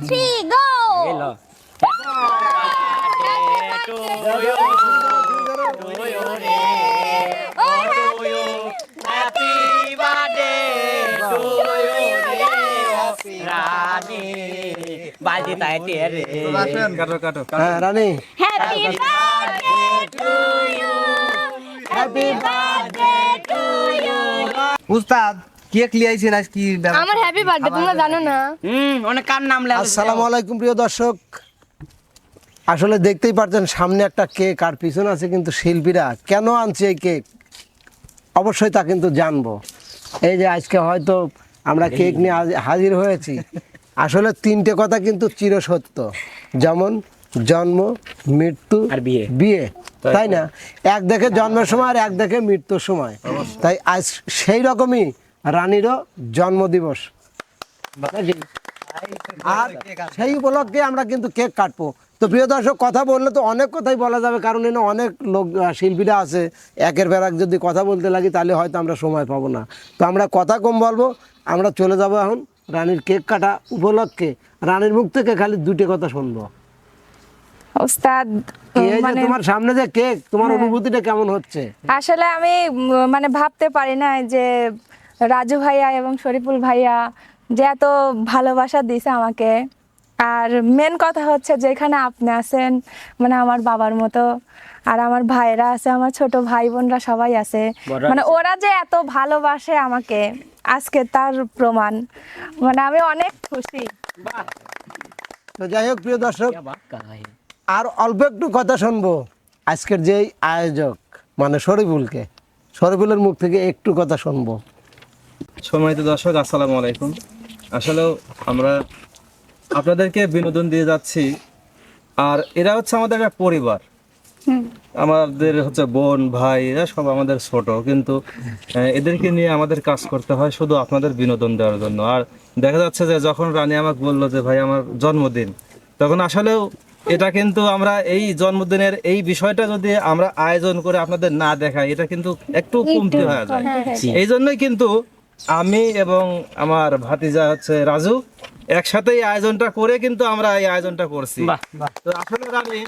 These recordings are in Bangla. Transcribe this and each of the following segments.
থ্রি গো বাজি তাই রে কাটো কাটো Rani happy birthday to you happy birthday to you উস্তাদ কেক লিয়াইছেন আজ কি আমার হ্যাপি বার্থডে তোমরা জানো না। হুম অনেক কার নাম লেখা আসসালামু আলাইকুম প্রিয় দর্শক। আসলে দেখতেই পাচ্ছেন সামনে একটা কেক আর পিছনে আছে কিন্তু শিল্পীরা। কেন আনছে এই কেক? অবশ্যই তা কিন্তু জানব। এই যে আজকে হয়তো আমরা কেক নিয়ে হাজি- হাজির হয়েছি। আসলে তিনটে কথা কিন্তু চিরসত্য। যেমন জন্ম মৃত্যু আর বিয়ে। বিয়ে। তাই না? এক দেখে জন্মের সময় আর এক দেখে মৃত্যুর সময়। তাই আজ সেই রকমই রানীরও জন্মদিবস। আর সেই উপলক্ষে আমরা কিন্তু কেক কাটবো। তো প্রিয় দর্শক কথা বললে তো অনেক কথাই বলা যাবে কারণ এখানে অনেক লোক শিল্পীরা আছে। একের বের এক যদি কথা বলতে লাগি তাহলে হয়তো আমরা সময় পাবো না। তো আমরা কথা কম বলব আমরা চলে যাব এখন রানীর কেক কাটা উপলক্ষে। রানীর মুখ থেকে খালি দুটো কথা শুনব। ওস্তাদ মানে তোমার সামনে যে কেক তোমার অনুভূতিটা কেমন হচ্ছে? আসলে আমি মানে ভাবতে পারি না যে রাজু ভাইয়া এবং শরীফুল ভাইয়া যে এত ভালোবাসা দিছে আমাকে। আর মেন কথা হচ্ছে যেখানে আপনি আছেন মানে আমার বাবার মতো আর আমার ভাইরা আছে আমার ছোট ভাই বোনরা সবাই আছে। মানে ওরা যে এত ভালোবাসে আমাকে আজকে তার প্রমাণ। মানে আমি অনেক খুশি। তো যাই হোক প্রিয় দর্শক আর অল্প একটু কথা শুনব। আজকের যেই আয়োজক মানে শরীফুলকে শরীফুলের মুখ থেকে একটু কথা শুনব। সম্মানিত দর্শক আসসালামু আলাইকুম। আসলেও আমরা আপনাদেরকে বিনোদন দিয়ে যাচ্ছি। আর এরা হচ্ছে আমাদের একটা পরিবার। আমাদের হচ্ছে বোন ভাই এরা সব আমাদের ছোট। কিন্তু এদেরকে নিয়ে আমাদের কাজ করতে হয় শুধু আপনাদের বিনোদন দেওয়ার জন্য। আর দেখা যাচ্ছে যে যখন রানী আমাকে বলল যে ভাই আমার জন্মদিন তখন আসলেও এটা কিন্তু আমরা এই জন্মদিনের এই বিষয়টা যদি আমরা আয়োজন করে আপনাদের না দেখাই এটা কিন্তু একটু কমতি হয়ে যায়। এই জন্যই কিন্তু আমি এবং আমার ভাতিজা হচ্ছে রাজু। একসাথে এই আয়োজনটা করে কিন্তু আমরা এই আয়োজনটা করছি। তো আসলে আমি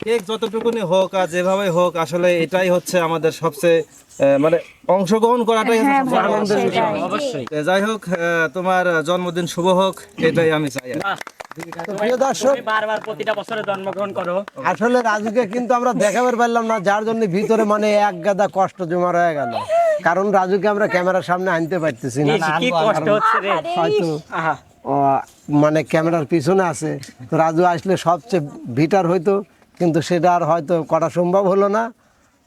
কেক যতটুকুনি হোক আর যেভাবে হোক আসলে এটাই হচ্ছে আমাদের সবচেয়ে মানে অংশগ্রহণ করাটাই হচ্ছে হ্যাঁ। অবশ্যই। যাই হোক তোমার জন্মদিন শুভ হোক এটাই আমি চাই আসলে রাজুকে কিন্তু আমরা দেখাবার পারলাম না যার জন্য ভিতরে মানে এক গাদা কষ্ট জমা হয়ে গেল। কারণ রাজুকে আমরা ক্যামেরার সামনে আনতে পারতেছি না। কি কষ্ট হচ্ছে রে? হয়তো মানে ক্যামেরার পিছনে আছে। তো রাজু আসলে সবচেয়ে ভিটার হইতো কিন্তু সেটা আর হয়তো করা সম্ভব হলো না।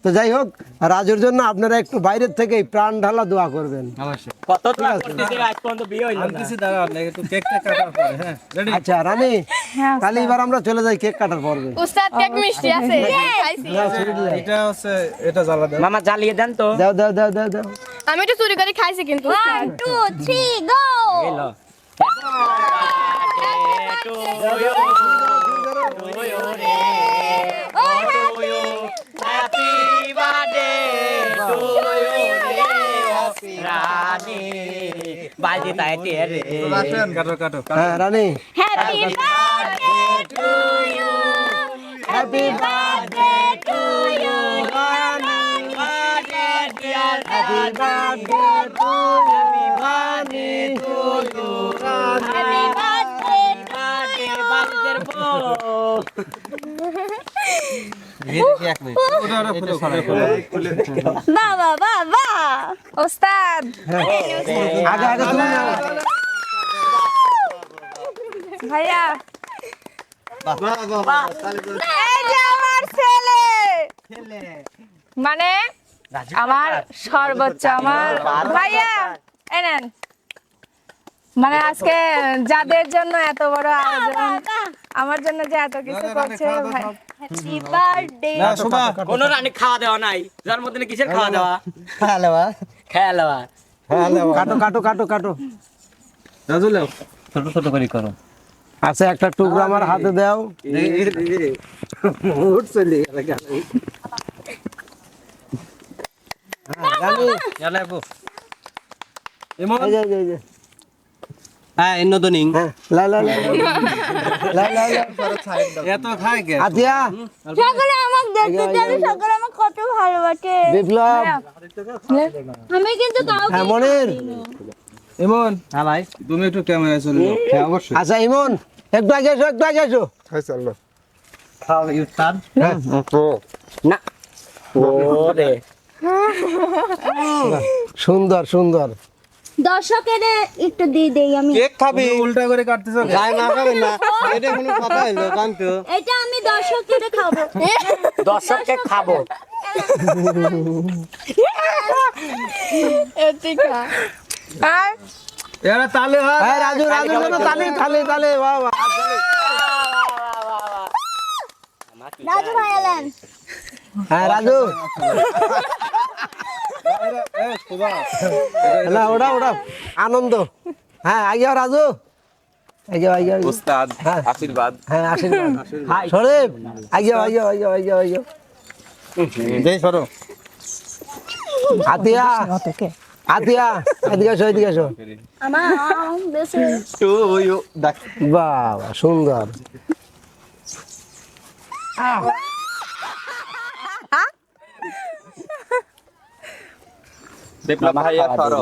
তো যাই হোক রাজুর জন্য আপনারা একটু বাইরের থেকেই প্রাণ ঢালা দোয়া করবেন কত তো করতেছি আজ পর্যন্ত বিয়ে হইল না আনতেছি দাঁড়ান একটু কেকটা কাটার পরে হ্যাঁ রেডি আচ্ছা রানী হ্যাঁ তাহলে এবার আমরা চলে যাই কেক কাটার পর্বে উস্তাদ কেক মিষ্টি আছে এটা হচ্ছে এটা জ্বালা দেন মামা জ্বালিয়ে দেন তো দাও দাও দাও দাও দাও আমি একটু চুরি করে খাইছি কিন্তু গো এলো বার্থডে টু রানী বাজি তাই রে। কাটো কাটো হ্যাঁ Rani. Happy birthday to you happy birthday to you happy বাবা বাবা ওস্তাদ। আগে আগে তুমি ভাইয়া। মানে আমার সর্বোচ্চ আমার ভাইয়া এনেন মানে আজকে যাদের জন্য এত বড় আয়োজন আমার জন্য যে এত কিছু করছে ভাই। হ্যাপি বার্থডে না শোভা। কোনো রানী খাওয়া দেওয়া নাই। জন্মদিনে কিসের খাওয়া দাওয়া? খেয়া দেওয়া কাটো কাটো কাটো কাটো। রাজু লেও ছোট ছোট করে করো। আচ্ছা একটা টুকরো আমার হাতে দাও। হ্যাঁ, রানী, এমন এই যে, এই যে, এই যে। হ্যাঁ হ্যাঁ লা লা লা লা লা লা এত খায় কে আতিয়া সকলে আমাকে দেখতে চাইলে সকলে আমাকে কত ভালোবাসে বিপ্লব আমি কিন্তু কাউকে হ্যাঁ ইমন হ্যাঁ ভাই তুমি একটু ক্যামেরায় চলে যাও হ্যাঁ অবশ্যই আচ্ছা ইমন একটু আগে এসো একটু আগে এসো খাও ইউস্তাদ হ্যাঁ না ওরে সুন্দর সুন্দর দর্শকের একটু দিয়ে দেই আমি। কেক খাবি। উল্টা করে কাটতেছো? গায়ে মাখাবেন না এটা কোনো কথা হলো কান্ত। এটা আমি দর্শকের খাব। দর্শককে খাব। আর এরা তালে হয়। হ্যাঁ রাজু রাজু জন্য তালি তালি তালি বাহ বাহ রাজু ভাই এলেন। হ্যাঁ রাজু। না ওড়াও ওড়াও আনন্দ। হ্যাঁ আগে রাজু। আগে উস্তাদ হ্যাঁ। আশীর্বাদ। হ্যাঁ আশীর্বাদ। শরীফ আগে আগে আগে আগে আগে জয় সরো। আতিয়া। আতিয়া এদিকে আসো বাবা সুন্দর। বিপ্লব ভাইয়া সরো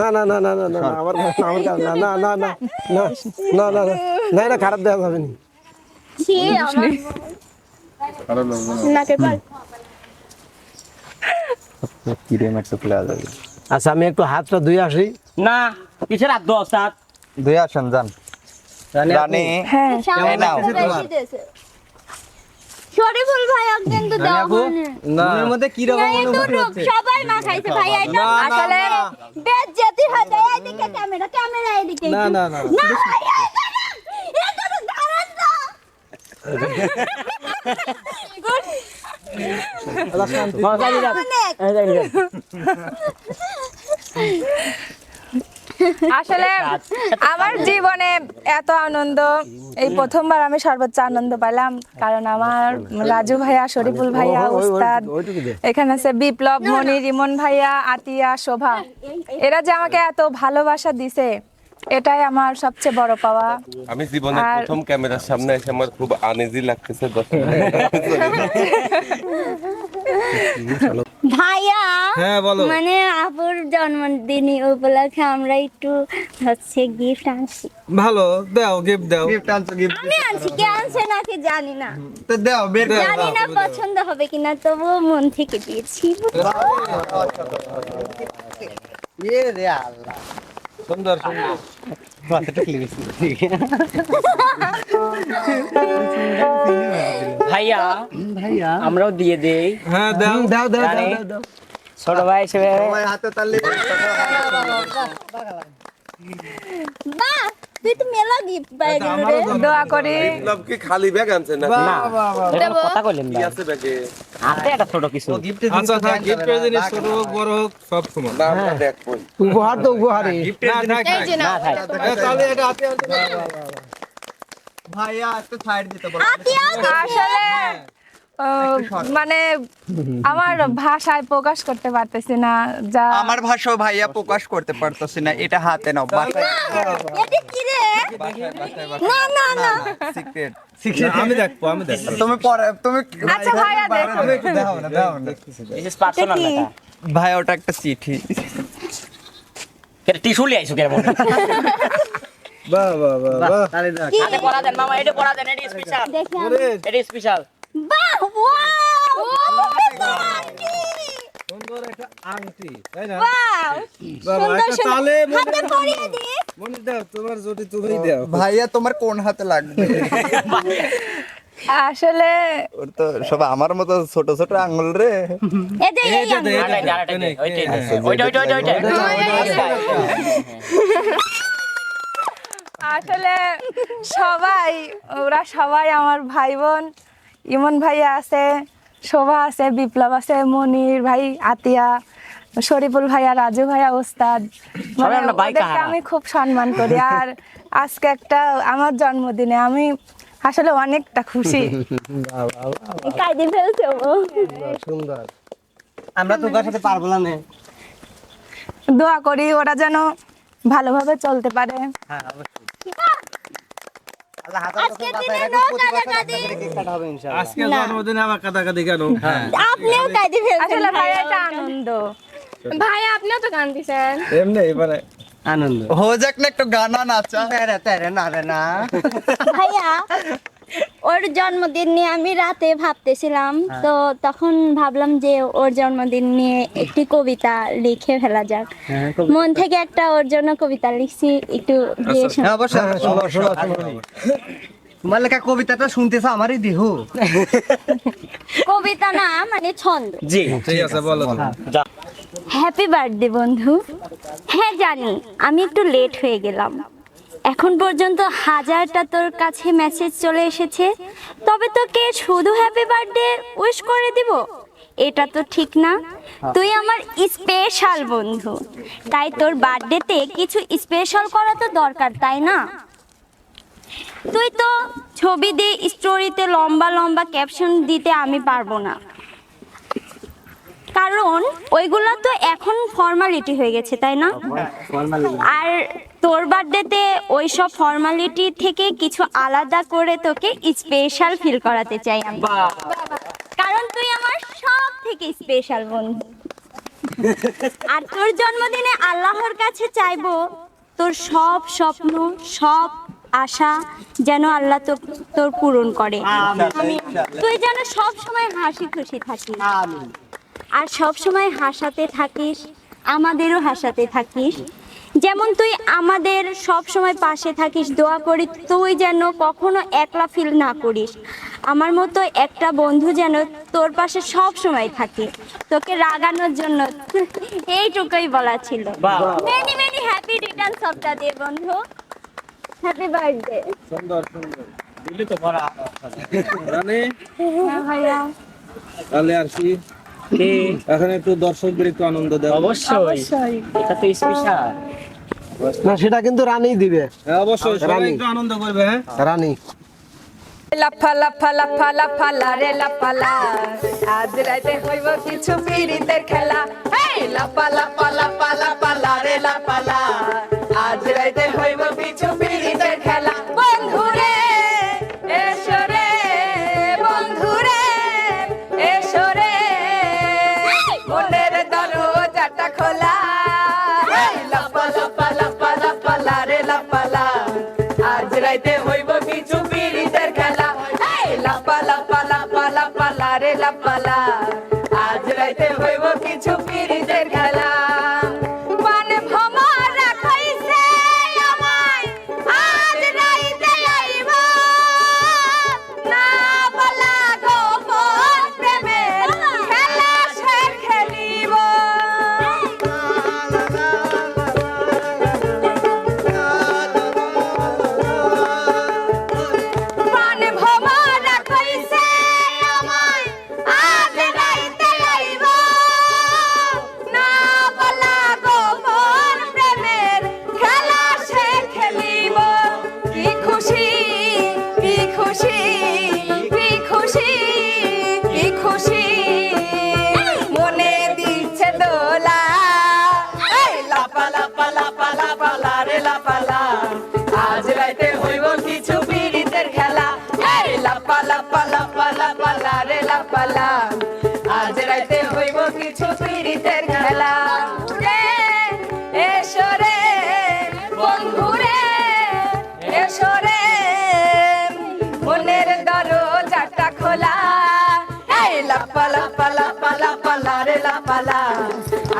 না না না না না আমার না, আমার না না না না না না না না খারাপ দেওয়া যাবে না আচ্ছা আমি একটু হাতটা ধুয়ে আসি না কিসের হাত দো ওস্তাদ দুই আসেন যান রানী হ্যাঁ শরীফুল ভাই একজন তো দাও না। মনের মধ্যে কি রকম অনুভূতি হচ্ছে? সবাই মা খাইছে ভাই এটা আসলে বেদ যেতে হবে এইদিকে ক্যামেরা ক্যামেরা এইদিকে না না না। না এটা তো দাঁড়ান না আল্লাহ শান্তি। মা জানি না আসলে আমার জীবনে এত আনন্দ এই প্রথমবার আমি সর্বোচ্চ আনন্দ পেলাম কারণ আমার রাজু ভাইয়া শরীফুল ভাইয়া উস্তাদ এখানে আছে বিপ্লব মনি রিমন ভাইয়া আতিয়া শোভা। এরা যে আমাকে এত ভালোবাসা দিছে এটাই আমার সবচেয়ে বড় পাওয়া। আমি জীবনের আর- প্রথম ক্যামেরার সামনে এসে আমার খুব আনেজি লাগতেছে ভাইয়া হ্যাঁ বলো। মানে আপুর জন্মদিন উপলক্ষে আমরা একটু হচ্ছে গিফট আনছি। ভালো দাও গিফট দাও। গিফট আনছো গিফট আমি আনছি কে আনছে নাকি জানি না। তো দাও বের করো জানি না পছন্দ হবে কিনা তবুও মন থেকে দিয়েছি। ইয়ে রে আল্লাহ। সুন্দর সুন্দর। ভাইয়া ভাইয়া। আমরাও দিয়ে দেই। হ্যাঁ দাও। দাও দাও। দাও, দাও। ছোট ভাই হিসেবে হাতে তালি বাহ! তুই তো মেলা গিফট পাই গেল রে দোয়া করি। কি খালি ব্যাগ আনছে না। না কথা কইলেন না আছে ব্যাগে হাতে একটা ছোট কিছু। গিফটে আচ্ছা থাক গিফটের জিনিস ছোট হোক বড় হোক সব সমান। না আমরা দেখ উপহার তো উপহারই। না থাক থাক। না তাহলে এটা হাতে আনতে ভাইয়া একটু সাইড দিতে বলো। আসলে আহ, মানে আমার ভাষায় প্রকাশ করতে পারতেছি না যা আমার ভাষা ভাইয়া প্রকাশ করতে পারতেছি না এটা হাতে নাও বাসায় এটা কি রে? না না না। সিক্রেট আমি দেখব আমি দেখব। তুমি পরে তুমি আচ্ছা ভাইয়া দেখো। দাও না দাও না। দিস ইজ পার্সোনাল লেখা ভাই ওটা একটা চিঠি। কেন টিস্যু লিয়ে আইছো কেমন? বাহ বাহ বাহ বাহ। তালি দাও হাতে পড়া দেন মামা এটা পড়া দেন এটা স্পেশাল এটা স্পেশাল বাহ ওয়াও সুন্দর একটা আংটি তাই না? ওয়াও বাবা একটা তালে হাতে পরিয়ে দি। মনে দাও তোমার জুটি তুমি দাও। ভাইয়া তোমার কোন হাতে লাগবে? আসলে ওর তো সব আমার মতো ছোট ছোট আঙ্গুল রে। এই যে এই আমি- আরে আরে ওইটাই ওইটা ওইটা ওইটা ওইটা। আসলে সবাই ওরা সবাই আমার ভাই বোন। ইমন ভাইয়া আছে শোভা আছে বিপ্লব আছে মনির ভাই আতিয়া শরীফুল ভাইয়া রাজু ভাইয়া ওস্তাদ। মানে আমি খুব সম্মান করি। আর আজকে একটা আমার জন্মদিনে আমি আসলে অনেকটা খুশি। কাইদে ফেলছে সুন্দর আমরা তো সাথে পারব না দোয়া করি ওরা যেন ভালোভাবে চলতে পারে। নো কাটাকাটি আজকে জন্মদিনে আবার কাটাকাটি কেন? আপনিও কাইদি ফেলছেন আসলে ভাই ভাইয়া। এটা আনন্দ। ভাই আপনিও তো গান দিছেন এমনি মানে আনন্দ। হো যাক না একটু গানা নাচা। তেরে তেরে না রে না। ভাইয়া ওর জন্মদিন নিয়ে আমি রাতে ভাবতেছিলাম। তো তখন ভাবলাম যে ওর জন্মদিন নিয়ে একটি কবিতা লিখে ফেলা যাক। মন থেকে একটা ওর জন্য কবিতা লিখছি একটু দিয়ে শোনাও। হ্যাঁ, অবশ্যই তোমার লেখা কবিতাটা শুনতেছ? আমারই দেহু। কবিতা না মানে ছন্দ। জি ঠিক আছে বলো। হ্যাপি বার্থডে বন্ধু। হ্যাঁ জানি। আমি একটু লেট হয়ে গেলাম। এখন পর্যন্ত হাজারটা তোর কাছে মেসেজ চলে এসেছে। তবে তোকে শুধু হ্যাপি বার্থডে উইশ করে দিব। এটা তো ঠিক না। তুই আমার স্পেশাল বন্ধু। তাই তোর বার্থডেতে কিছু স্পেশাল করা তো দরকার তাই না? তুই তো ছবি দিয়ে স্টোরিতে লম্বা লম্বা ক্যাপশন দিতে আমি পারব না। কারণ ওইগুলো তো এখন ফর্মালিটি হয়ে গেছে তাই না? আর তোর বার্থডেতে ওই সব ফর্মালিটি থেকে কিছু আলাদা করে তোকে স্পেশাল ফিল করাতে চাই আমি। কারণ তুই আমার সব থেকে স্পেশাল বন্ধু। আর তোর জন্মদিনে আল্লাহর কাছে চাইব তোর সব স্বপ্ন সব আশা যেন আল্লাহ তো তোর পূরণ করে। তুই যেন সব সময় হাসি খুশি থাকিস। আর সব সময় হাসাতে থাকিস আমাদেরও হাসাতে থাকিস। যেমন তুই আমাদের সব সময় পাশে থাকিস দোয়া করি তুই যেন কখনো একলা ফিল না করিস। আমার মতো একটা বন্ধু যেন তোর পাশে সব সময় থাকে তোকে রাগানোর জন্য। এইটুকুই বলা ছিল। Many many happy returns of the day বন্ধু। হ্যাপি বার্থডে সুন্দর সুন্দর। দিলি তো বড় রানী? ভাইয়া। তাহলে আর কি? এখন একটু দর্শকদের একটু আনন্দ দেওয়া। অবশ্যই। এটা তো স্পেশাল না সেটা কিন্তু রানী দিবে। হ্যাঁ অবশ্যই সবাই রানী। একটু আনন্দ করবে হ্যাঁ? রানী। লাফা লাফা লাফা লাফা লারে লাফালা আজ রাতে হইব কিছু পিরিতের খেলা। হেই লাফা লাফা লাফা লাফা লারে লাফালা আজ রাতে হইব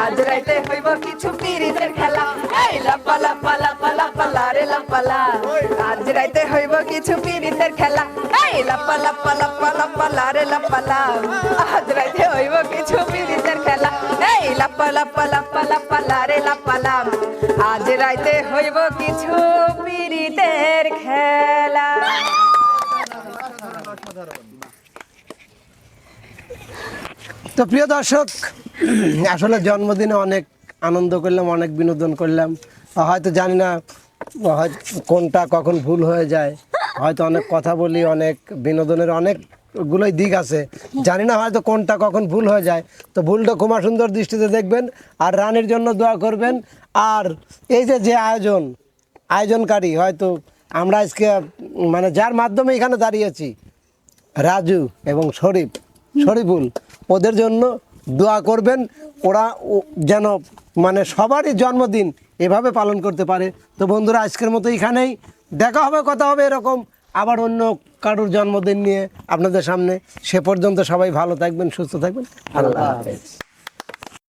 আজ রাইতে হইব কিছু পীড়িতের খেলা। এই লাপা লাপা লাপা লাপা লারে লাপা লা আজ রাইতে হইব কিছু খেলা। এই লাপা লাপা লাপা লাপা লারে লাপা লা আজ রাইতে হইব কিছু খেলা। এই লাপা লাপা লাপা লাপা লারে লাপা লা আজ রাইতে হইব কিছু খেলা। তো প্রিয় দর্শক আসলে জন্মদিনে অনেক আনন্দ করলাম, অনেক বিনোদন করলাম। হয়তো জানি না কোনটা কখন ভুল হয়ে যায়। হয়তো অনেক কথা বলি, অনেক বিনোদনের অনেক গুলোই দিক আছে। জানি না হয়তো কোনটা কখন ভুল হয়ে যায়। তো ভুলটা ক্ষমা সুন্দর দৃষ্টিতে দেখবেন আর রানের জন্য দোয়া করবেন। আর এই যে যে আয়োজন, আয়োজনকারী, হয়তো আমরা আজকে মানে যার মাধ্যমে এখানে দাঁড়িয়েছি, রাজু এবং শরীফ, শরীফুল, ওদের জন্য দোয়া করবেন, ওরা যেন মানে সবারই জন্মদিন এভাবে পালন করতে পারে। তো বন্ধুরা, আজকের মতো এখানেই। দেখা হবে, কথা হবে এরকম আবার অন্য কারুর জন্মদিন নিয়ে আপনাদের সামনে। সে পর্যন্ত সবাই ভালো থাকবেন, সুস্থ থাকবেন। আল্লাহ হাফেজ।